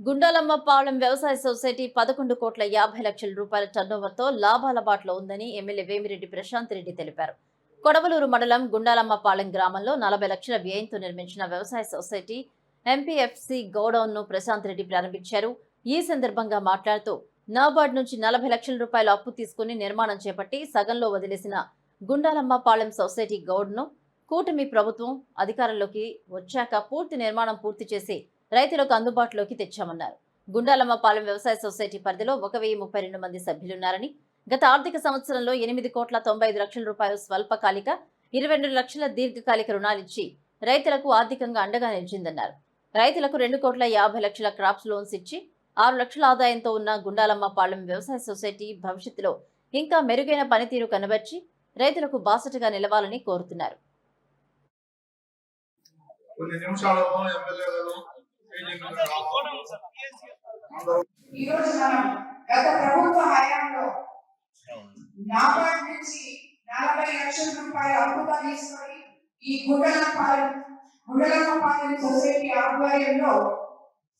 గుండాలమ్మ పాలెం వ్యవసాయ సొసైటీ పదకొండు కోట్ల యాభై లక్షల రూపాయల టర్నోవర్తో లాభాల బాటలో ఉందని ఎమ్మెల్యే వేమిరెడ్డి ప్రశాంత్ రెడ్డి తెలిపారు. కొడవలూరు మండలం గుండాలమ్మ పాలెం గ్రామంలో నలభై లక్షల వ్యయంతో నిర్మించిన వ్యవసాయ సొసైటీ ఎంపీఎఫ్సి గోడౌన్ను ప్రశాంత్ రెడ్డి ప్రారంభించారు. ఈ సందర్భంగా మాట్లాడుతూ నాబార్డ్ నుంచి నలభై లక్షల రూపాయల అప్పు తీసుకుని నిర్మాణం చేపట్టి సగంలో వదిలేసిన గుండాలమ్మ పాలెం సొసైటీ గౌడ్ను కూటమి ప్రభుత్వం అధికారంలోకి వచ్చాక పూర్తి నిర్మాణం పూర్తి చేసి రైతులకు అందుబాటులోకి తెచ్చామన్నారు. గుండాలమ్మపాలెం వ్యవసాయ సొసైటీ పరిధిలో ఒక వెయ్యి ముప్పై రెండు మంది సభ్యులున్నారని గత ఆర్థిక సంవత్సరంలో ఎనిమిది కోట్ల తొంభై ఐదు లక్షల రూపాయలు స్వల్పకాలిక ఇరవై రెండు లక్షల దీర్ఘకాలిక రుణాలిచ్చి రైతులకు ఆర్థికంగా అండగా నిలిచిందన్నారు. రైతులకు రెండు కోట్ల యాభై లక్షల క్రాప్స్ లోన్స్ ఇచ్చి ఆరు లక్షల ఆదాయంతో ఉన్న గుండాలమ్మ పాలెం వ్యవసాయ సొసైటీ భవిష్యత్తులో ఇంకా మెరుగైన పనితీరు కనబర్చి రైతులకు బాసటగా నిలవాలని కోరుతున్నారు. కొన్ని నిమిషాలలో ఎమ్మెల్యే ఈ రోజు మనం గత ప్రభుత్వ హయాంలో నాబార్డ్ నుంచి నలభై లక్షల రూపాయలు అప్పుగా తీసుకొని ఈ గుండలపాలెం గుండలపాలెం సొసైటీ ఆధ్వర్యంలో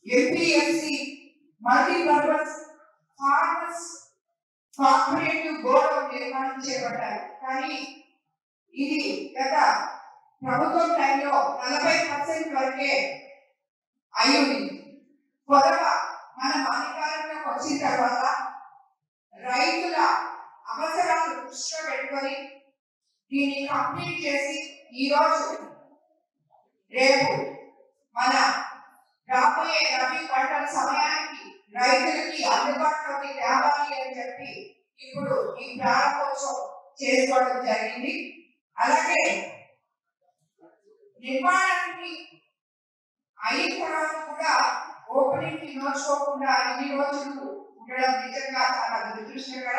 MPFC multipurpose farmers cooperative godown నిర్మాణం చేపట్టారు. కానీ ఇది గత ప్రభుత్వం టైంలో నలభై పర్సెంట్ వరకే అయ్యింది. పొదవ మనం అధికారంలోకి వచ్చిన తర్వాత రైతుల అవసరాలు దృష్టిలో పెట్టుకొని దీన్ని కంప్లీట్ చేసి ఈ రోజు రేపు మన రాబోయే రబీ పంటల సమయానికి రైతులకి అందుబాటులోకి తేవాలి అని చెప్పి ఇప్పుడు ఈ ప్రారంభోత్సవం చేసుకోవడం జరిగింది. అలాగే నిర్మాణానికి అయిన తర్వాత కూడా ಓಪನಿಂಗ್ ಇನ್ನೊಂದು ಶೋಕುಂಡ ಇನ್ನೊಂದು ಉಂಡಳ ಬೀಜಕ ಆತನ ದುರ್ದೃಷ್ಟಕರ